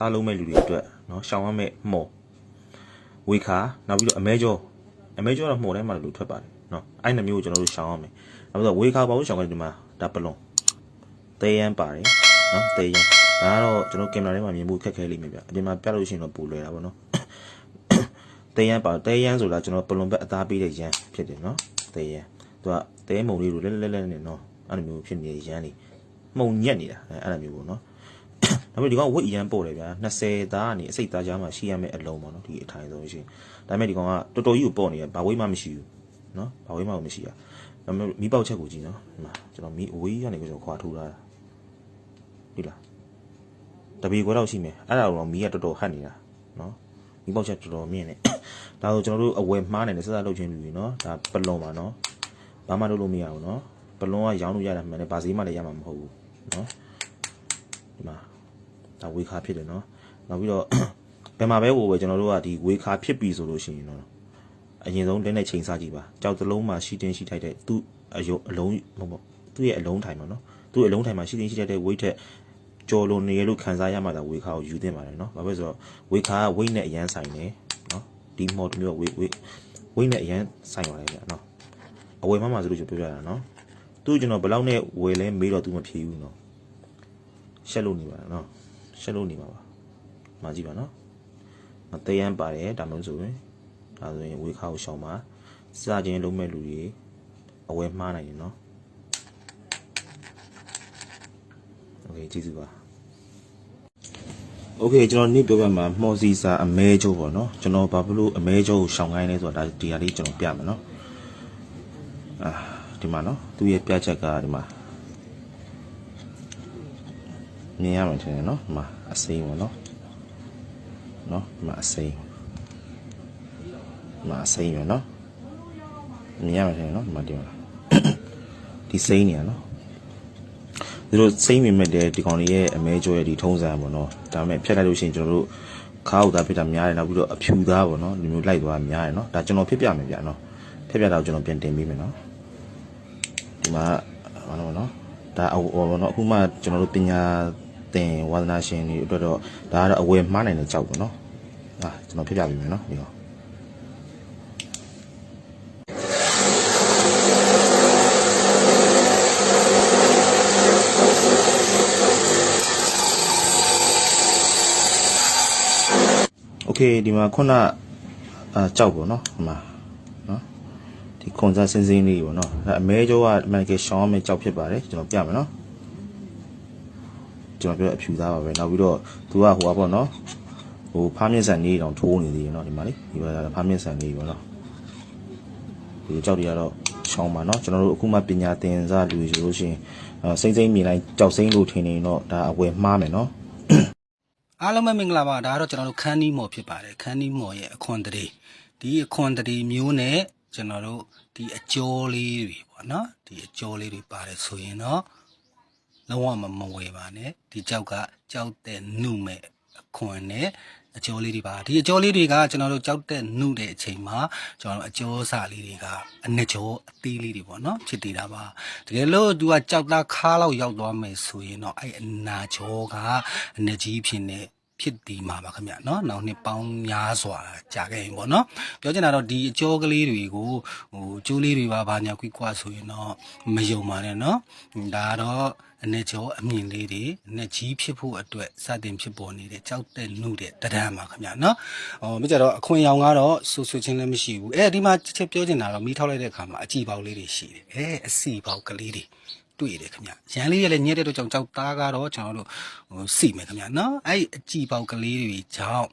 အားလုံးမဲ့လူတွေအတွက်နော်ရှောင်းရမယ့်မော်ဝေခါနောက်ပြီးတော့အမဲကျော်အမဲကျော်တော့မှော်ထဲမှာလူထွက်ပါတယ်နော်အဲ့နှမျိုးကိုကျွန်တော်တို့ရှောင်းရမယ်နောက်ပြီးတော့ဝေခါပါဘူးရှောင်းကြတယ်ဒီမှာဒါပလွန်သေးရန်ပါတယ်နော်သေးရန်ဒါကတော့ကျွန်တော်ကင်မရာထဲမှာမြင်ဖို့ခက်ခဲလိမ့်မယ်ဗျအပြင်မှာပြလို့ရှိရင်တော့ပူလွယ်တာပေါ့နော်တဲရန်ပါတဲရန်ဆိုတာကျွန်တော်ပလွန်ဘက်အသားပေးတဲ့ရန်ဖြစ်တယ်နော်တဲရန်သူကတဲမုံလေးကိုလဲလဲလဲနဲ့နော်အဲ့လိုမျိုးဖြစ်နေတဲ့ရန်လေးမှုံညက်နေတာအဲ့အဲ့လိုမျိုးပေါ့နော် ဒါပေမဲ့ဒီကောင်ဝိတ်ရန်ပို့တယ်ဗျာ20သားကနေအစိတ်သားကြားမှာရှိရမယ့်အလုံးပေါ့နော်ဒီအထိုင်ဆုံးရှင်ဒါပေမဲ့ဒီကောင်ကတော်တော်ကြီးကိုပေါ့နေရဘာဝိတ်မှမရှိဘူးနော်ဘာဝိတ်မှမရှိရဒါပေမဲ့မီးပေါက်ချက်ကိုကြည့်နော်ဒီမှာကျွန်တော်မီးအဝေးကနေကိုကျွန်တော်ခွာထိုးထားတာဒီလားတပီခွဲတော့ရှိမယ်အဲ့ဒါတော့မီးကတော်တော်ဟတ်နေတာနော်ဒီပေါက်ချက်တော်တော်မြင့်နေဒါဆိုကျွန်တော်တို့အဝယ်မှားနေတယ်ဆက်ဆက်လုပ်ချင်းလူတွေနော်ဒါပလွန်ပါနော်ဘာမှလုပ်လို့မရဘူးနော်ပလွန်ကရောင်းလို့ရတာမှန်တယ်ဘာစည်းမှလည်းရမှာမဟုတ်ဘူးနော်ဒီမှာ ဒါဝေခါဖြစ်တယ်နော်နောက်ပြီးတော့ဘယ်မှာပဲဟိုပဲကျွန်တော်တို့ကဒီဝေခါဖြစ်ပြီဆိုလို့ရှိရင်တော့အရင်ဆုံးလက်နဲ့ချိန်စားကြည့်ပါကြောက်သလုံးမှာရှိတင်ရှိထိုက်တဲ့သူ့အယုံအလုံးမဟုတ်သူ့ရဲ့အလုံးထိုင်ပါနော်သူ့ရဲ့အလုံးထိုင်မှာရှိတင်ရှိထိုက်တဲ့ weight ထက်ကြော်လို့နေရလို့ခံစားရမှသာဝေခါကိုယူသင့်ပါတယ်နော်ဘာဖြစ်လို့ဆိုတော့ဝေခါက weight နဲ့အရန်ဆိုင်တယ်နော်ဒီ model မျိုးက weight weight weight နဲ့အရန်ဆိုင်ပါတယ်ဗျာနော်အဝယ်မှမှဆိုလို့ကျွန်တော်ပြောပြတာနော်သူကျွန်တော်ဘယ်လောက်နဲ့ဝယ်လဲမေးတော့သူမဖြေဘူးနော်ရှက်လို့နေပါလားနော် ရှက်လို့နေမှာပါ။မာကြည့်ပါနော်။မသေးရန်ပါတယ်ဒါမျိုးဆိုရင်ဒါဆိုရင်ဝေခါကိုရှောင်ပါ။စာချင်းလုံးမဲ့လူတွေအဝယ်မှားနိုင်တယ်နော်။ Okay ကျေးဇူးပါ။ Okay ကျွန်တော်နေ့ပြောပြမှာမှော်စီစာအမဲကျိုးပေါ့နော်ကျွန်တော်ဘာဖြစ်လို့အမဲကျိုးကိုရှောင်ခိုင်းလဲဆိုတာဒါဒီဟာလေးကျွန်တော်ပြမယ်နော်အာဒီမှာနော်သူ့ရဲ့ပြချက်ကဒီမှာ မြင်ရမှာထင်တယ်နော်ဒီမှာအစိမ်းပေါ့နော်နော်ဒီမှာအစိမ်းဒီမှာအစိမ်းရနော်မြင်ရမှာထင်တယ်နော်ဒီမှာဒီမှာဒီစိမ်းနေရနော်သူတို့စိမ့်မိမဲ့တဲ့ဒီကောင်လေးရဲ့အမဲကျော်ရဲ့ဒီထုံးစံပေါ့နော်ဒါပေမဲ့ဖြတ်လိုက်လို့ရှိရင်ကျွန်တော်တို့ခါးဥသားဖြစ်တာများတယ်နောက်ပြီးတော့အဖြူသားပေါ့နော်ဒီမျိုးလိုက်သွားများတယ်နော်ဒါကျွန်တော်ဖြစ်ပြမယ်ဗျာနော်ဖြစ်ပြတာကိုကျွန်တော်ပြန်တင်ပေးမယ်နော်ဒီမှာဘာလို့နော်ဒါအဟောပေါ့နော်အခုမှကျွန်တော်တို့ပညာ သင်ဝါသနာရှင်တွေအတွက်တော့ဒါကတော့အဝယ်မှားနိုင်တဲ့ကြောက်ပေါ့နော်ဟာကျွန်တော်ဖြစ်ပြပေးမယ်နော်ဒီတော့ โอเคဒီမှာခုနအာကြောက်ပေါ့နော်ဒီမှာနော်ဒီခွန်စားစင်းစင်းလေးပေါ့နော်အဲအမဲကျော်ကမန်ကေရှောင်းမဲ့ကြောက်ဖြစ်ပါတယ်ကျွန်တော်ပြမယ်နော် ကျွန်တော်ပြောအဖြူသားပါပဲနောက်ပြီးတော့သူကဟိုပါပေါ့နော်ဟိုဖားမြင့်ဆန်လေးတောင်ထိုးနေသေးတယ်နော်ဒီမှာလေဒီမှာဖားမြင့်ဆန်လေးပေါ့နော်ဒီကြောက်တွေကတော့ရှောင်းပါနော်ကျွန်တော်တို့အခုမှပညာသင်စားလူဆိုလို့ရှိရင်အဲစိမ့်စိမ့်မြင်လိုက်ကြောက်စိမ့်လို့ထင်နေတော့ဒါအဝယ်မှားမယ်နော်အားလုံးပဲမင်္ဂလာပါဒါကတော့ကျွန်တော်တို့ခန်းနီးမော်ဖြစ်ပါတယ်ခန်းနီးမော်ရဲ့အခွန်တရေဒီအခွန်တရေမျိုးနဲ့ကျွန်တော်တို့ဒီအကျော်လေးတွေပေါ့နော်ဒီအကျော်လေးတွေပါတယ်ဆိုရင်တော့ လုံးဝမမဝယ်ပါနဲ့ဒီကြောက်ကကြောက်တဲ့နှုမဲ့အခွန်နဲ့အကျော်လေးတွေပါဒီအကျော်လေးတွေကကျွန်တော်တို့ကြောက်တဲ့နှုတဲ့အချိန်မှာကျွန်တော်တို့အကျော်စာလေးတွေကအနှစ်ကျော်အသေးလေးတွေပေါ့နော်ဖြစ်တည်တာပါတကယ်လို့ तू ကကြောက်သားခါလောက်ရောက်သွားမယ်ဆိုရင်တော့အဲ့အနာကျော်ကအနှစ်ကြီးဖြစ်နေ ဖြစ်တည်မှာပါခင်ဗျเนาะနောက်နှစ်ပေါင်းများစွာကြာခဲ့ရင်ပေါ့เนาะပြောချင်တာတော့ဒီအကျော်ကလေးတွေကိုဟိုကျိုးလေးတွေပါဘာညာကွိကွာဆိုရင်တော့မယုံပါနဲ့เนาะဒါကတော့ အနဲ့ကျော်အမြင်လေးတွေအနဲ့ကြီးဖြစ်ဖို့အတွက်စတင်ဖြစ်ပေါ်နေတဲ့ကြောက်တဲ့နှုတဲ့တဒံမှာခင်ဗျာနော်။အော်မကြတော့အခွင့်ရောင်ကတော့ဆူဆူချင်းလည်းမရှိဘူး။အဲဒီမှာချက်ချက်ပြောချင်တာတော့မီးထောက်လိုက်တဲ့အခါမှာအကြည်ပေါက်လေးတွေရှိတယ်။အဲအစီပေါက်ကလေးတွေတွေ့ရတယ်ခင်ဗျ။ရန်လေးရလည်းညက်တဲ့တော့ကြောင့်ကြောက်သားကတော့ကျွန်တော်တို့ဟိုစီမယ်ခင်ဗျာနော်။အဲဒီအကြည်ပေါက်ကလေးတွေကြောင့်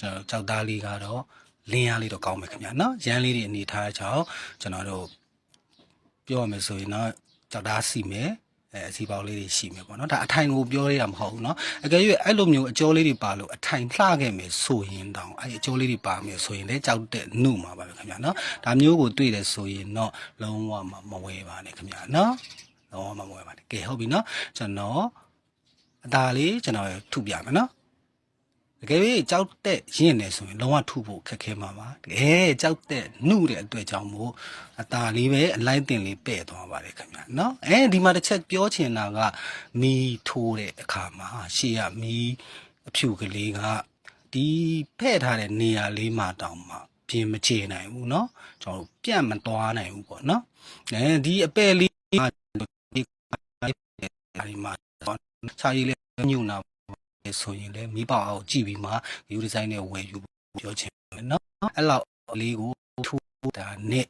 ကျွန်တော်ကြောက်သားလေးကတော့လင်းရလေးတော့ကောင်းမယ်ခင်ဗျာနော်။ရန်လေးတွေအနေထားကြောင့်ကျွန်တော်တို့ပြောရမယ်ဆိုရင်တော့ကြောက်သားစီမယ်။ အဲအစီပေါက်လေးတွေရှိမယ်ပေါ့နော်ဒါအထိုင်ကိုပြောရတာမဟုတ်ဘူးเนาะအကယ်၍အဲ့လိုမျိုးအကျော်လေးတွေပါလို့အထိုင်လှခဲ့မယ်ဆိုရင်တောင်အဲ့ဒီအကျော်လေးတွေပါမယ်ဆိုရင်လည်းကြောက်တဲ့နှုမှာပါပဲခင်ဗျာเนาะဒါမျိုးကိုတွေ့တယ်ဆိုရင်တော့လုံးဝမမဝဲပါနဲ့ခင်ဗျာเนาะ တော့မမွေးပါနဲ့ကဲဟုတ်ပြီနော်ကျွန်တော်အသာလေးကျွန်တော်ထုပြမယ်နော် တကယ်ပြီးကြောက်တဲ့ရင့်နေဆိုရင်လုံးဝထုဖို့ခက်ခဲမှာပါတကယ်ကြောက်တဲ့နှုတဲ့အတွက်ကြောင့်မို့အသာလေးပဲအလိုက်တင်လေးပဲ့သွားပါတယ်ခင်ဗျာနော်အဲဒီမှာတစ်ချက်ပြောချင်တာကမီထိုးတဲ့အခါမှာရှေ့ကမီ အဖြူကလေးကဒီဖဲ့ထားတဲ့နေရာလေးမှာတောင်မှပြင်မချေနိုင်ဘူးเนาะကျွန်တော်တို့ပြန့်မသွားနိုင်ဘူးပေါ့เนาะအဲဒီအပဲ့လေးကဒီဒီမှာခြာရည်လေးညုံနာ ဆိုရင်လည်းမိဘအောင်ကြည့်ပြီးမှယူဒီဇိုင်းနဲ့ဝယ်ယူပြောချင်တယ်နော်အဲ့လောက်လေးကိုထိုးတာနဲ့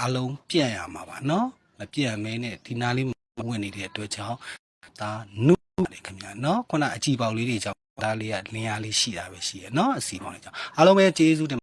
အလုံးပြန့်ရမှာပါနော်မပြန့်မဲနဲ့ဒီနားလေးဝင်နေတဲ့အတွက်ကြောင့်ဒါနုတယ်ခင်ဗျာနော်ခုနအကြည့်ပေါက်လေးတွေကြောင့်ဒါလေးကလင်းအားလေးရှိတာပဲရှိရယ်နော်အစီပေါက်လေးကြောင့်အားလုံးပဲကျေးဇူးတင်